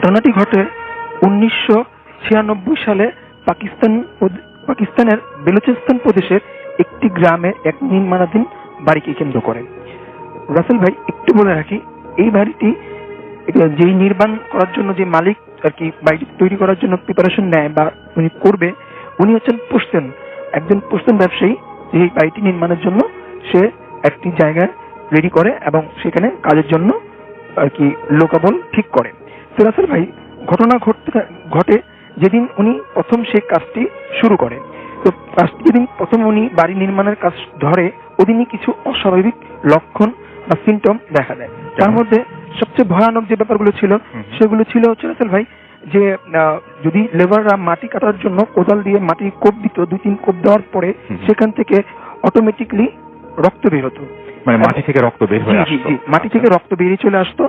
ঘটনাটি ঘটে উনিশশো ছিয়ানব্বই সালে পাকিস্তান পাকিস্তানের বেলুচিস্তান প্রদেশের একটি গ্রামে এক নির্মাণাধীন বাড়িকে কেন্দ্র করে। রাসেল ভাই, একটু বলে রাখি, এই বাড়িটি যেই নির্মাণ করার জন্য যে মালিক আর কি বাড়িটি তৈরি করার জন্য প্রিপারেশন নেয় বা উনি করবে, উনি হচ্ছেন পুস্তেন। একজন পুস্তেন ব্যবসায়ী যে এই বাড়িটি নির্মাণের জন্য সে একটি জায়গায় রেডি করে এবং সেখানে কাজের জন্য আর কি লোকাবল ঠিক করে। তো রাসেল ভাই ঘটনা ঘটতে ঘটে যেদিন উনি প্রথম সেই কাজটি শুরু করে তো যেদিন প্রথম উনি বাড়ি নির্মাণের কাজ ধরে ওদিনই কিছু অস্বাভাবিক লক্ষণ বা সিমটম দেখা দেয়। তার মধ্যে সবচেয়ে ভয়ানক যে ব্যাপারগুলো ছিল সেগুলো ছিল হচ্ছে ভাই যে যদি লেবাররা মাটি কাটার জন্য কোদাল দিয়ে মাটি কোপ দিত দুই তিন কোপ দেওয়ার পরে সেখান থেকে অটোমেটিকলি রক্ত বের হতো। মানে মাটি থেকে রক্ত বের হয়ে মাটি থেকে রক্ত বেরিয়ে চলে আসতো।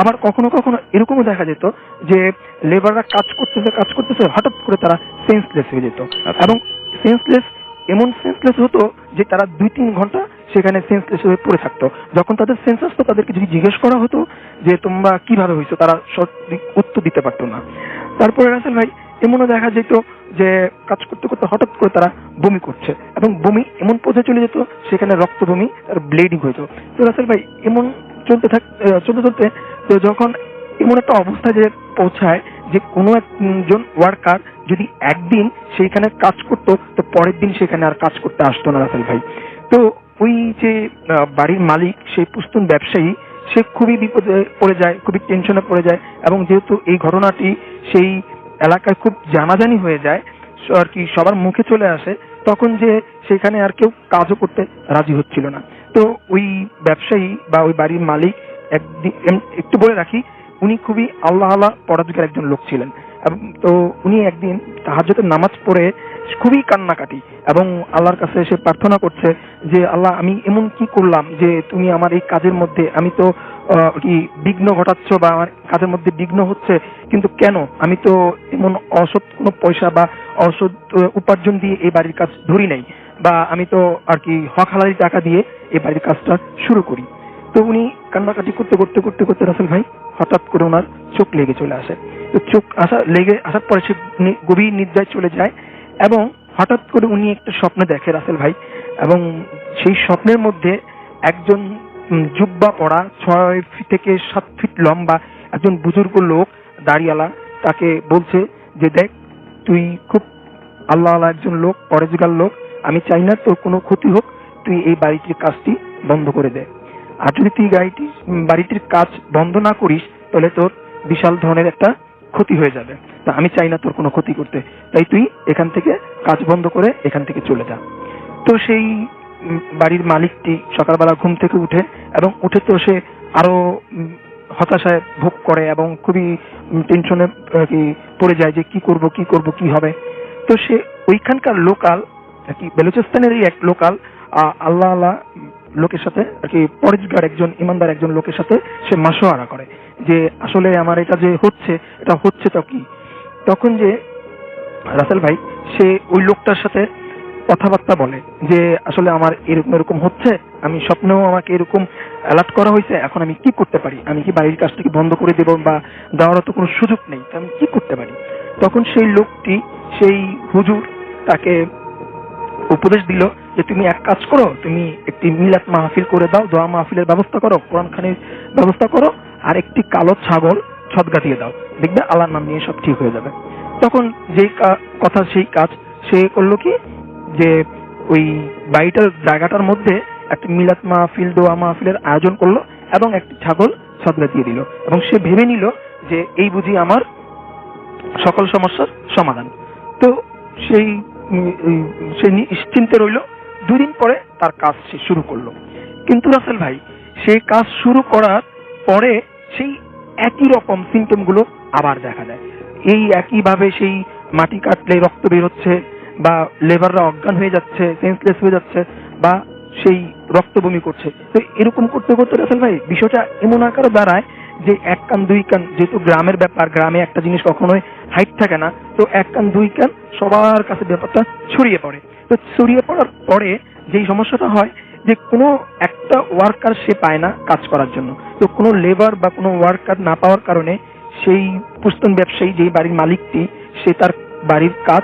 আবার কখনো কখনো এরকমও দেখা যেত যে লেবাররা কাজ করতেছে কাজ করতেছে হঠাৎ করে তারা সেন্সলেস হয়ে যেত। আচ্ছা। এবং সেন্সলেস এমন সেন্সলেস হতো যে তারা দুই তিন ঘণ্টা সেখানে সেন্সলেস হয়ে পড়ে থাকতো। যখন তাদের সেন্স আসতো তাদেরকে যদি জিজ্ঞেস করা হতো যে তোমরা কীভাবে হয়েছো তারা সঠিক উত্তর দিতে পারতো না। তারপরে রাসেল ভাই এমনও দেখা যেত যে কাজ করতে করতে হঠাৎ করে তারা বমি করছে এবং বমি এমন পর্যায়ে চলে যেত সেখানে রক্ত বমি আর ব্লিডিং হইতো তো রাসেল ভাই এমন চলতে থাক চলতে চলতে তো যখন এমন একটা অবস্থায় যে পৌঁছায় যে কোনো একজন ওয়ার্কার যদি একদিন সেইখানে কাজ করতো, তো পরের দিন সেখানে আর কাজ করতে আসতো না রাসেল ভাই। তো ওই যে বাড়ির মালিক, সেই পুস্তুন ব্যবসায়ী, সে খুবই বিপদে পড়ে যায়, খুবই টেনশনে পড়ে যায় এবং যেহেতু এই ঘটনাটি সেই এলাকায় খুব জানাজানি হয়ে যায় আর কি সবার মুখে চলে আসে, তখন যে সেখানে আর কেউ কাজও করতে রাজি হচ্ছিল না। তো ওই ব্যবসায়ী বা ওই বাড়ির মালিক একটু বলে রাখি, উনি খুবই আল্লাহ আল্লাহ পরাজকের একজন লোক ছিলেন। তো উনি একদিন তাহাজ্জুদের নামাজ পড়ে খুবই কান্নাকাটি এবং আল্লাহর কাছে এসে প্রার্থনা করছে যে, আল্লাহ, আমি এমন কি করলাম যে, তুমি আমার এই কাজের মধ্যে, আমি তো কি বিঘ্ন ঘটাচ্ছ বা আমার কাজের মধ্যে বিঘ্ন হচ্ছে, কিন্তু কেন? আমি তো এমন অসৎ কোনো পয়সা বা অসৎ উপার্জন দিয়ে এই বাড়ির কাজ ধরি নাই বা আমি তো আর কি হক হালালি টাকা দিয়ে এই বাড়ির কাজটা শুরু করি। তো উনি কান্নাকাটি করতে করতে করতে করতে রাসেল ভাই হঠাৎ করে ওনার চোখ লেগে চলে আসে। তো চোখ আসা লেগে আসার পরে সে গভীর নিদ্রায় চলে যায় এবং হঠাৎ করে উনি একটা স্বপ্ন দেখে রাসেল ভাই এবং সেই স্বপ্নের মধ্যে একজন জুব্বা পড়া ছয় ফিট থেকে সাত ফিট লম্বা একজন বুজুর্গ লোক দাড়িওয়ালা তাকে বলছে যে, দেখ, তুই খুব আল্লাহ আল্লাহ একজন লোক, পরেজগার লোক। আমি চাই না তোর কোনো ক্ষতি হোক। তুই এই বাড়িটির কাজটি বন্ধ করে দে। আর যদি তুই গাড়িটি বাড়িটির কাজ বন্ধ না করিস, তাহলে তোর বিশাল ধরনের একটা ক্ষতি হয়ে যাবে। তা আমি চাই না তোর কোনো ক্ষতি করতে। তাই তুই এখান থেকে কাজ বন্ধ করে এখান থেকে চলে যা। তো সেই বাড়ির মালিকটি সকালবেলা ঘুম থেকে উঠে এবং উঠে তো সে আরও হতাশায় ভোগ করে এবং খুবই টেনশনে পড়ে যায় যে কি করব কি করব, কি হবে। তো সে ওইখানকার লোকাল, কি, বেলুচিস্তানের এক লোকাল আল্লাহ আল্লাহ লোকের সাথে, আর কি পরেজগার একজন, ইমানদার একজন লোকের সাথে সে মাসোয়ারা করে। যে আসলে আমার এটা যে হচ্ছে, এটা হচ্ছে তো কি? তখন যে রাসেল ভাই, সে ওই লোকটার সাথে কথাবার্তা বলে যে, আসলে আমার এরকম এরকম হচ্ছে, আমি স্বপ্নেও আমাকে এরকম অ্যালার্ট করা হয়েছে, এখন আমি কি করতে পারি? আমি কি বাড়ির কাজটাকে বন্ধ করে দেব বা দেওয়ার তো কোনো সুযোগ নেই আমি কি করতে পারি? তখন সেই লোকটি, সেই হুজুর, তাকে উপদেশ দিল যে তুমি এক কাজ করো, তুমি একটি মিলাত মাহফিল করে দাও, দোয়া মাহফিলের ব্যবস্থা করো, কোরআন খানির ব্যবস্থা করো, আর একটি কালো ছাগল ছদগা দিয়ে দাও। দেখবে আল্লাহর নাম নিয়ে সব ঠিক হয়ে যাবে। তখন যেই কথা সেই কাজ, সে করল কি? যে ওই বাড়িটার জায়গাটার মধ্যে একটা মিলাত মাহফিল, দোয়া মাহফিলের আয়োজন করল এবং একটি ছাগল ছদগা দিয়ে দিল। এবং সে ভেবে নিল যে এই বুঝি আমার সকল সমস্যার সমাধান। তো সেই সে নিশ্চিন্তে রইল। দুদিন পরে তার কাজ সে শুরু করল। কিন্তু রাসেল ভাই সেই কাজ শুরু করার পরে সেই একই রকম সিমটমগুলো আবার দেখা দেয়। এই একইভাবে সেই মাটি কাটলে রক্ত বের হচ্ছে বা লেবাররা অজ্ঞান হয়ে যাচ্ছে সেন্সলেস হয়ে যাচ্ছে বা সেই রক্ত বমি করছে। তো এরকম করতে করতে রাসেল ভাই, বিষয়টা এমন আকারে দাঁড়ায় যে এক কান, দুই কান, যেহেতু গ্রামের ব্যাপার, গ্রামে একটা জিনিস কখনোই হাইট থাকে না, তো এক কান, দুই কান সবার কাছে ব্যাপারটা ছড়িয়ে পড়ে। তো ছড়িয়ে পড়ার পরে যেই সমস্যাটা হয় যে কোনো একটা ওয়ার্কার সে পায় না কাজ করার জন্য। তো কোনো লেবার বা কোনো ওয়ার্কার না পাওয়ার কারণে সেই পুস্তন ব্যবসায়ী, যেই বাড়ির মালিকটি, সে তার বাড়ির কাজ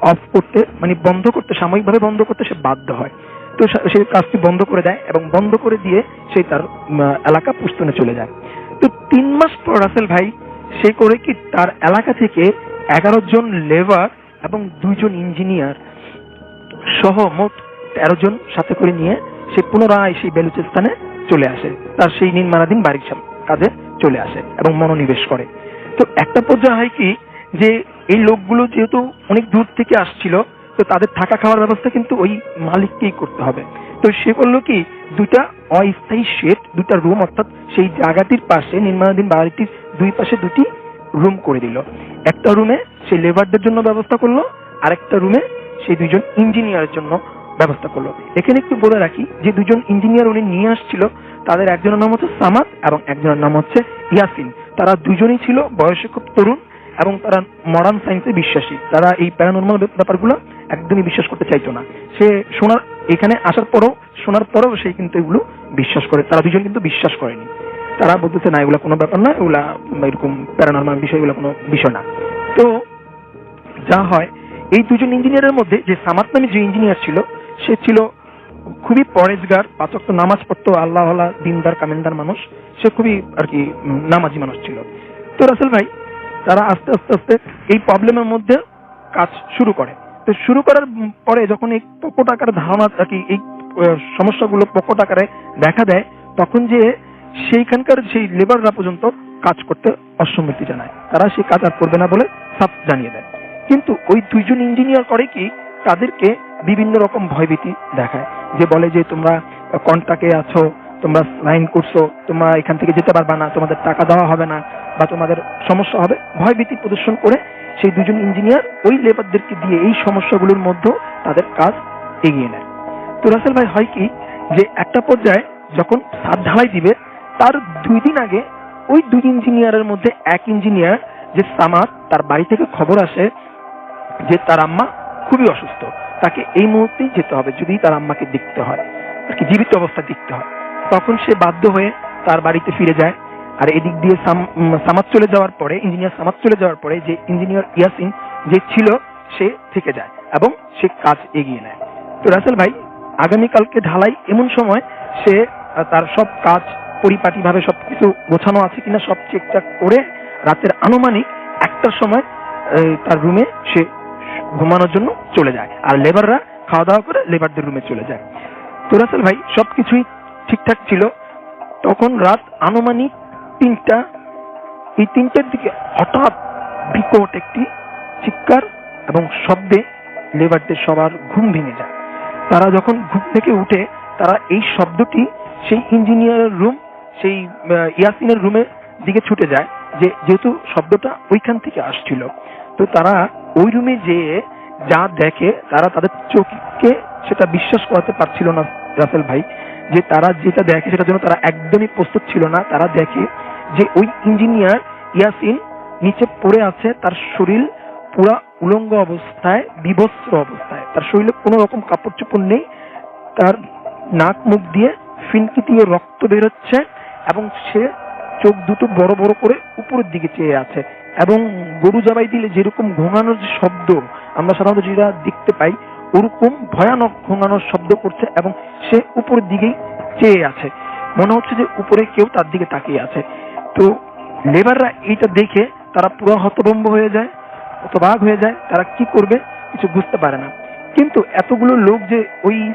অফ করতে মানে বন্ধ করতে, সাময়িকভাবে বন্ধ করতে সে বাধ্য হয়। তো সে- কাজটি বন্ধ করে দেয় এবং বন্ধ করে দিয়ে সে তার এলাকা পুস্তনে চলে যায়। তো তিন মাস পর রাসেল ভাই, সে করে কি তার এলাকা থেকে এগারো জন লেবার এবং দুইজন ইঞ্জিনিয়ার সহ মোট তেরো জন সাথে করে নিয়ে সে পুনরায় সেই বেলুচিস্তানে চলে আসে। তার সেই নির্মাণাধীন বাড়ির কাজে চলে আসে এবং মনোনিবেশ করে। তো একটা পর্যায়ে হয় কি যে এই লোকগুলো যেহেতু অনেক দূর থেকে আসছিল, তো তাদের থাকা খাওয়ার ব্যবস্থা কিন্তু ওই মালিককেই করতে হবে। তো সে করল কি দুটা অস্থায়ী দুটা রুম অর্থাৎ সেই জায়গাটির পাশে নির্মাণাধীন বাড়িটির দুই পাশে দুটি রুম করে দিল। একটা রুমে সেই লেবারদের জন্য ব্যবস্থা করল আর আরেকটা রুমে সেই দুজন ইঞ্জিনিয়ারের জন্য ব্যবস্থা করল। এখানে একটু বলে রাখি, যে দুজন ইঞ্জিনিয়ার উনি নিয়ে আসছিল, তাদের একজনের নাম হচ্ছে সামাদ এবং একজনের নাম হচ্ছে ইয়াসিন। তারা দুজনই ছিল বয়সে খুব তরুণ এবং তারা মডার্ন সায়েন্সে বিশ্বাসী। তারা এই প্যারানর্মাল ব্যাপারগুলো একদমই বিশ্বাস করতে চাইতো না। সে শোনার এখানে আসার পরও শোনার পরেও সে কিন্তু এগুলো বিশ্বাস করে। তারা দুজন কিন্তু বিশ্বাস করেনি। তারা বলতেছে, না, এগুলা কোনো ব্যাপার না, এগুলা এরকম প্যারানর্মাল বিষয়, এগুলো কোনো বিষয় না। তো যা হয়, এই দুজন ইঞ্জিনিয়ারের মধ্যে যে সামাত নামে যে ইঞ্জিনিয়ার ছিল, সে ছিল খুবই পরেজগার, পাচক তো নামাজ পড়তো আল্লাহ দিনদার, কামেন্দার মানুষ। সে খুবই আর কি নামাজি মানুষ ছিল। তো রাসেল ভাই তারা আস্তে আস্তে আস্তে এই প্রবলেমের মধ্যে কাজ শুরু করে। তো শুরু করার পরে যখন এই প্রকট আকারে ধারণা আর কি এই সমস্যাগুলো প্রকট আকারে দেখা দেয়, তখন যে সেইখানকার সেই লেবাররা পর্যন্ত কাজ করতে অসম্মতি জানায়। তারা সেই কাজ আর করবে না বলে সাফ জানিয়ে দেয়। কিন্তু ওই দুইজন ইঞ্জিনিয়ার করে কি, তাদেরকে বিভিন্ন রকম ভয়ভীতি দেখায়। যে বলে যে তোমরা কন্ট্রাক্টে আছো তোমরা সাইন করছ, তোমরা এখান থেকে যেতে পারবা না, তোমাদের টাকা দেওয়া হবে না, বা তোমাদের সমস্যা হবে, ভয়ভীতি প্রদর্শন করে সেই দুজন ইঞ্জিনিয়ার ওই লেবারদেরকে দিয়ে এই সমস্যাগুলোর মধ্যে তাদের কাজ এগিয়ে নেয়। তো রাসেল ভাই, হয় কি যে একটা পর্যায়ে যখন ছাদ ঢালাই দিবে, তার দুই দিন আগে ওই দুই ইঞ্জিনিয়ারের মধ্যে এক ইঞ্জিনিয়ার যে সামাদ, তার বাড়ি থেকে খবর আসে যে তার আম্মা খুবই অসুস্থ, তাকে এই মুহূর্তেই যেতে হবে যদি তার আম্মাকে দেখতে হয় আর কি জীবিত অবস্থা দেখতে হয়। তখন সে বাধ্য হয়ে তার বাড়িতে ফিরে যায়। আর এদিক দিয়ে সাম- সামাদ চলে যাওয়ার পরে, ইঞ্জিনিয়ার সামাদ চলে যাওয়ার পরে যে ইঞ্জিনিয়ার ইয়াসিন যে ছিল, সে থেকে যায় এবং সে কাজ এগিয়ে নেয়। তো রাসেল ভাই, আগামীকালকে ঢালাই এমন সময় সে তার সব কাজ পরিপাটি ভাবে সবকিছু গোছানো আছে কিনা সব চেকচাক করে রাতের আনুমানিক একটার সময় তার রুমে সে ঘুমানোর জন্য চলে যায়। আর লেবাররা খাওয়া দাওয়া করে লেবারদের রুমে চলে যায়। তো রাসেল ভাই, সবকিছুই ঠিকঠাক ছিল। তখন রাত আনুমানিক তিনটা। এই তিনটার দিকে হঠাৎ বিকট একটি চিৎকার এবং শব্দে লেবারদের সবার ঘুম ভেঙে যায়। তারা যখন ঘুম থেকে উঠে, তারা এই শব্দটি সেই ইঞ্জিনিয়ারের রুম, সেই ইয়াসিনের রুমের দিকে ছুটে যায়, যে যেহেতু শব্দটা ওইখান থেকে আসছিল। তো তারা ওই রুমে যেয়ে যা দেখে, তারা তাদের চোখকে সেটা বিশ্বাস করাতে পারছিল না রাসেল ভাই। যে তারা যেটা দেখে সেটার জন্য তারা একদমই প্রস্তুত ছিল না। তারা দেখে যে ওই ইঞ্জিনিয়ার ইয়াসিন নিচে পড়ে আছে, তার শরীর পুরা উলঙ্গ অবস্থায় বিভৎস অবস্থায়। তার শরীরে কোনো রকম কাপড় চোপড় নেই, তার নাক মুখ দিয়ে ফিনকি দিয়ে রক্ত বেরোচ্ছে এবং সে চোখ দুটো বড় বড় করে উপরের দিকে চেয়ে আছে। এবং গরু জবাই দিলে যেরকম ঘোঙানোর যে শব্দ আমরা সাধারণত যেটা দেখতে পাই ওরকম ভয়ানক ঘোঙানোর শব্দ করছে এবং সে উপরের দিকেই চেয়ে আছে। মনে হচ্ছে যে উপরে কেউ তার দিকে তাকিয়ে আছে। তো লেবাররা এইটা দেখে তারা পুরো হতভম্ব হয়ে যায় হতবাগ হয়ে যায়। তারা কি করবে কিছু বুঝতে পারে না। কিন্তু এতগুলো লোক যে ওই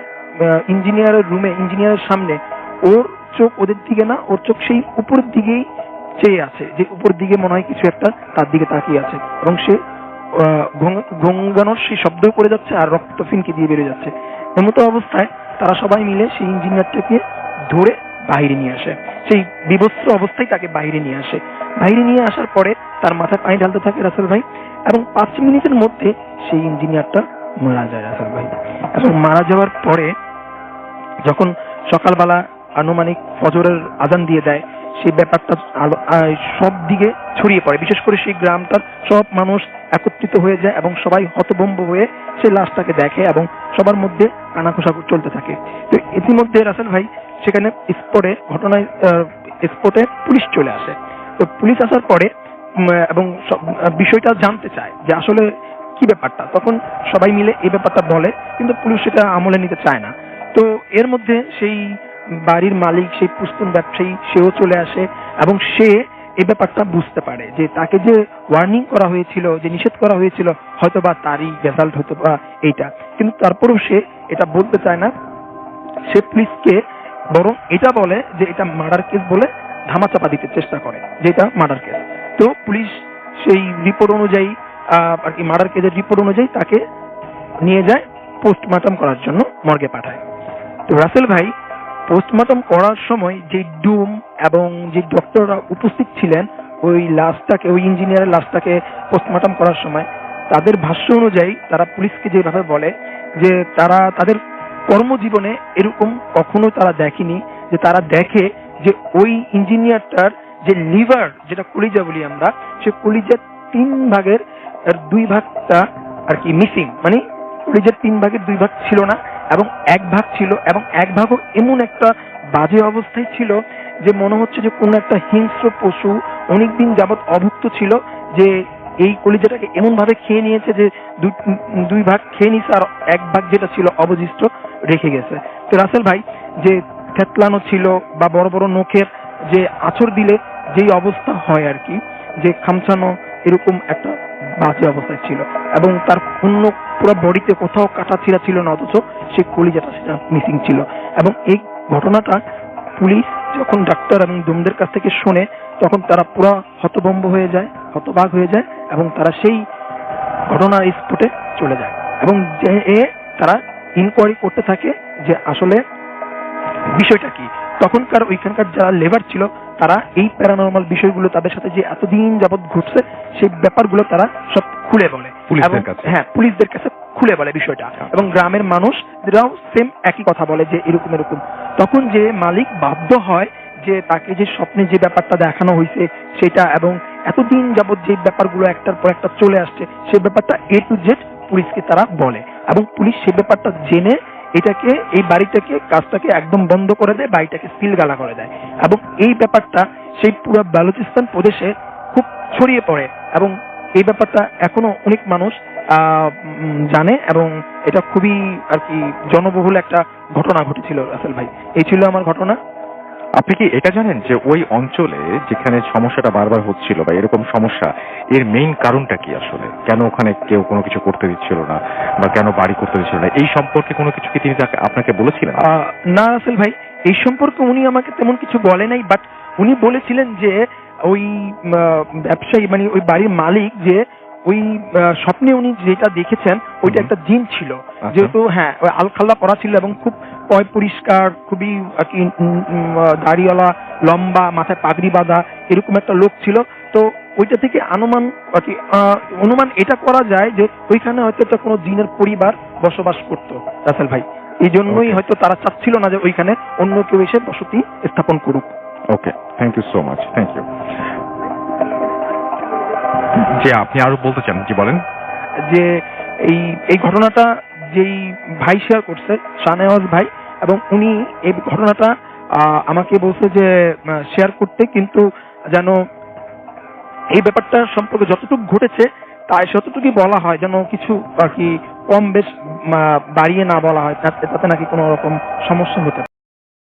ইঞ্জিনিয়ারের রুমে, ইঞ্জিনিয়ারের সামনে, ওর চোখ ওদের দিকে না, ওর চোখ সেই উপরের দিকেই চেয়ে আছে। যে উপর দিকে মনে হয় কিছু একটা তার দিকে তাকিয়ে আছে এবং সে ঘঙ্গানোর সেই শব্দ করে যাচ্ছে আর রক্ত ফিনকে দিয়ে বেরিয়ে যাচ্ছে। এমতো অবস্থায় তারা সবাই মিলে সেই ইঞ্জিনিয়ারটাকে ধরে বাইরে নিয়ে আসে। সেই বিভৎস অবস্থায় তাকে বাইরে নিয়ে আসে। বাইরে নিয়ে আসার পরে তার মাথায় পানি ঢালতে থাকে রাসেল ভাই এবং পাঁচ মিনিটের মধ্যে সেই ইঞ্জিনিয়ারটা মারা যায় রাসেল ভাই। এবং মারা যাওয়ার পরে যখন সকালবেলা আনুমানিক ফজরের আজান দিয়ে দেয় সেই ব্যাপারটা আলো- সব দিকে ছড়িয়ে পড়ে। বিশেষ করে সেই গ্রামটার সব মানুষ একত্রিত হয়ে যায় এবং সবাই হতভম্ব হয়ে সেই লাশটাকে দেখে এবং সবার মধ্যে কানাঘোষা চলতে থাকে। তো ইতিমধ্যে রাসেল ভাই সেখানে স্পটে, ঘটনায় স্পটে পুলিশ চলে আসে। তো পুলিশ আসার পরে এবং বিষয়টা জানতে চায় যে আসলে কি ব্যাপারটা। তখন সবাই মিলে এই ব্যাপারটা বলে, কিন্তু পুলিশ সেটা আমলে নিতে চায় না। তো এর মধ্যে সেই বাড়ির মালিক, সেই পুস্তুন ব্যবসায়ী, সেও চলে আসে এবং সে এই ব্যাপারটা বুঝতে পারে যে তাকে যে ওয়ার্নিং করা হয়েছিল, যে নিষেধ করা হয়েছিল হয়তো বা তারই রেজাল্ট হতো বা এইটা। কিন্তু তারপরেও সে এটা বলতে চায় না। সে পুলিশকে বরং এটা বলে যে এটা মার্ডার কেস বলে ধামাচাপা দিতে চেষ্টা করে যে এটা মার্ডার কেস তো পুলিশ সেই রিপোর্ট অনুযায়ী আর কি মার্ডার কেসের রিপোর্ট অনুযায়ী তাকে নিয়ে যায় পোস্টমর্টম করার জন্য মর্গে পাঠায়। তো রাসেল ভাই পোস্টমর্টম করার সময় যে ডুম এবং যে ডক্টররা উপস্থিত ছিলেন, ওই লাশটাকে, ওই ইঞ্জিনিয়ারের লাশটাকে পোস্টমর্টম করার সময়, তাদের ভাষ্য অনুযায়ী তারা পুলিশকে যেভাবে বলে, যে তারা তাদের কর্মজীবনে এরকম কখনো তারা দেখেনি, যে তারা দেখে যে ওই ইঞ্জিনিয়ারটার যে লিভার যেটা কলিজা বলি আমরা, সে কলিজার তিন ভাগের দুই ভাগটা আর কি মিসিং মানে কলিজার তিন ভাগের দুই ভাগ ছিল না এবং এক ভাগ ছিল এবং এক ভাগও এমন একটা বাজে অবস্থায় ছিল যে মনে হচ্ছে যে কোন একটা হিংস্র পশু অনেকদিন যাবৎ অভুক্ত ছিল যে এই কলিজাটাকে এমন ভাবে খেয়ে নিয়েছে যে দুই ভাগ খেয়ে নিছে আর এক ভাগ যেটা ছিল অবশিষ্ট রেখে গেছে। তো রাসেল ভাই, যে থেতলানো ছিল বা বড় বড় নখের যে আছর দিলে যেই অবস্থা হয় আর কি, যে খামছানো এরকম একটা বাজে অবস্থায় ছিল এবং তার অন্য পুরো বডিতে কোথাও কাটা ছিঁড়া ছিল না, অথচ সেই কলিজাটা সেটা মিসিং ছিল। এবং এই ঘটনাটা পুলিশ যখন ডাক্তার এবং ডুমদের কাছ থেকে শোনে, তখন তারা পুরো হতভম্ব হয়ে যায়, হতবাক হয়ে যায় এবং তারা সেই ঘটনার স্পটে চলে যায়। এবং যে এ তারা ইনকোয়ারি করতে থাকে যে আসলে বিষয়টা কি। তখনকার ওইখানকার যারা লেবার ছিল, তারা এই প্যারানর্মাল বিষয়গুলো তাদের সাথে যে এতদিন যাবৎ ঘটছে, সেই ব্যাপারগুলো তারা সব খুলে বলে। পুলিশদের কাছে? হ্যাঁ পুলিশদের কাছে খুলে বলে বিষয়টা। এবং গ্রামের মানুষ এরাও সেম একই কথা বলে যে এরকম এরকম। তখন যে মালিক বাধ্য হয় যে তাকে যে স্বপ্নে যে ব্যাপারটা দেখানো হয়েছে সেটা এবং এতদিন যাবৎ যে ব্যাপারগুলো একটার পর একটা চলে আসছে সে ব্যাপারটা এ টু জেড পুলিশকে তারা বলে। এবং পুলিশ সে ব্যাপারটা জেনে এটাকে এই বাড়িটাকে কাজটাকে একদম বন্ধ করে দেয় বাড়িটাকে সিলগালা করে দেয়। এবং এই ব্যাপারটা সেই পুরো বালুচিস্তান প্রদেশে খুব ছড়িয়ে পড়ে এবং এই ব্যাপারটা এখনও অনেক মানুষ জানে এবং এটা খুবই আর কি জনবহুল একটা ঘটনা ঘটেছিল রাসেল ভাই। এই ছিল আমার ঘটনা। আপনি কি এটা জানেন যে ওই অঞ্চলে যেখানে সমস্যাটা বারবার হচ্ছিল বা এরকম সমস্যা এর মেইন কারণটা কি আসলে? কেন ওখানে কেউ কোনো কিছু করতে দিচ্ছিল না বা কেন বাড়ি করতে দিচ্ছিল না? এই সম্পর্কে কোনো কিছু কি তিনি তাকে- আপনাকে বলেছিলেন? না রাসেল ভাই এই সম্পর্কে উনি আমাকে তেমন কিছু বলে নাই বাট উনি বলেছিলেন যে ওই ব্যবসায়ী মানে ওই বাড়ির মালিক যে ওই স্বপ্নে উনি যেটা দেখেছেন ওইটা একটা জিন ছিল। আচ্ছা। যেহেতু হ্যাঁ আলখাল্লা করা ছিল এবং খুব পয় পরিষ্কার খুবই আর কি দাড়িওয়ালা লম্বা মাথায় পাগড়ি বাঁধা এরকম একটা লোক ছিল। তো ওইটা থেকে অনুমান আর কি অনুমান এটা করা যায় যে ওইখানে হয়তো একটা কোনো জিনের পরিবার বসবাস করতো রাসেল ভাই। এই জন্যই হয়তো তারা চাচ্ছিল না যে ওইখানে অন্য কেউ এসে বসতি স্থাপন করুক। Okay thank you so much thank you যে আপনি আরও বলতে চান, কি বলেন? যে এই এই ঘটনাটা যেই ভাই শেয়ার করছে শাহনেওয়াজ ভাই, এবং উনি এই ঘটনাটা আমাকে বলছে যে শেয়ার করতে, কিন্তু যেন এই ব্যাপারটা সম্পর্কে যতটুকু ঘটেছে, তাই যতটুকুই বলা হয়, যেন কিছু আর কি কম বেশ বাড়িয়ে না বলা হয়, তাতে নাকি কোনো রকম সমস্যা হতে